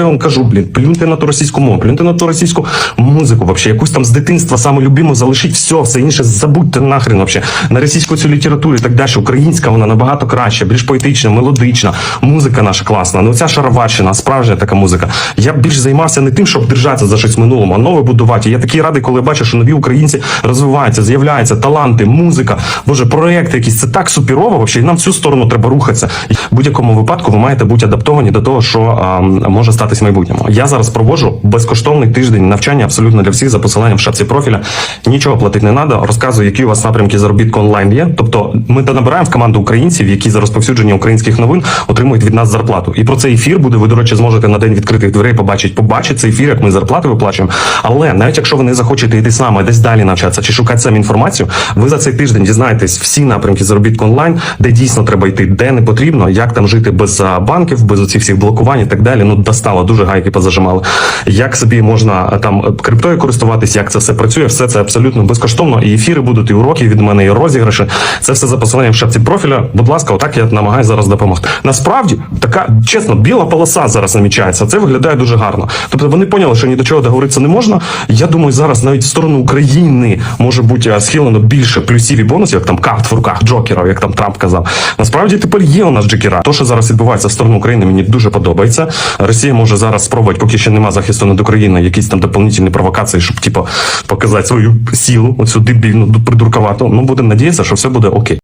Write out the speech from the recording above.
Я вам кажу, блін, плюньте на ту російську мову, плюньте на ту російську музику, вообще, якусь там з дитинства саме любиму залишіть все, все інше забудьте нахрен вообще. На російську цю літературу і так далі. Українська вона набагато краща, більш поетична, мелодична. Музика наша класна. Ну ця шароварщина, справжня така музика. Я більш займався не тим, щоб держатися за щось минулому, а нове будувати. Я такий радий, коли бачу, що нові українці розвиваються, з'являються таланти, музика, боже, проекти якісь. Це так супірово, вообще, і нам в цю сторону треба рухатися. В будь-якому випадку ви маєте бути адаптовані до того, що а, може в майбутньому. Я зараз проводжу безкоштовний тиждень навчання абсолютно для всіх за посиланням в шапці профіля. Нічого платити не треба. Розказую, які у вас напрямки заробітку онлайн є. Тобто, ми та набираємо в команду українців, які за розповсюдження українських новин отримують від нас зарплату. І про цей ефір буде. Ви, до речі, зможете на день відкритих дверей побачити. Побачити цей ефір, як ми зарплати виплачуємо. Але навіть якщо ви не захочете йти з нами десь далі навчатися чи шукати самі інформацію, ви за цей тиждень дізнаєтесь всі напрямки заробітку онлайн, де дійсно треба йти, де не потрібно, як там жити без банків, без оцих всіх блокувань і так далі. Ну достало, дуже гайки позажимали. Як собі можна там е, криптою користуватись, як це все працює, все це абсолютно безкоштовно. І ефіри будуть, і уроки від мене, і розіграші. Це все за посиланням в шапці профіля. Будь ласка, отак я намагаюся зараз допомогти. Насправді, така чесно, біла полоса зараз намічається. Це виглядає дуже гарно. Тобто вони поняли, що ні до чого договоритися не можна. Я думаю, зараз навіть в сторону України може бути е, схилено більше плюсів і бонусів, як там карт в руках джокерів, як там Трамп казав. Насправді тепер є у нас джокера. То, що зараз відбувається в сторону України, мені дуже подобається. Росія може зараз спробувати, поки ще нема захисту над Україною, якісь там дополнительні провокації, щоб типу показати свою силу, оцю дебільну придуркувату. Ну будемо надіятися, що все буде окей.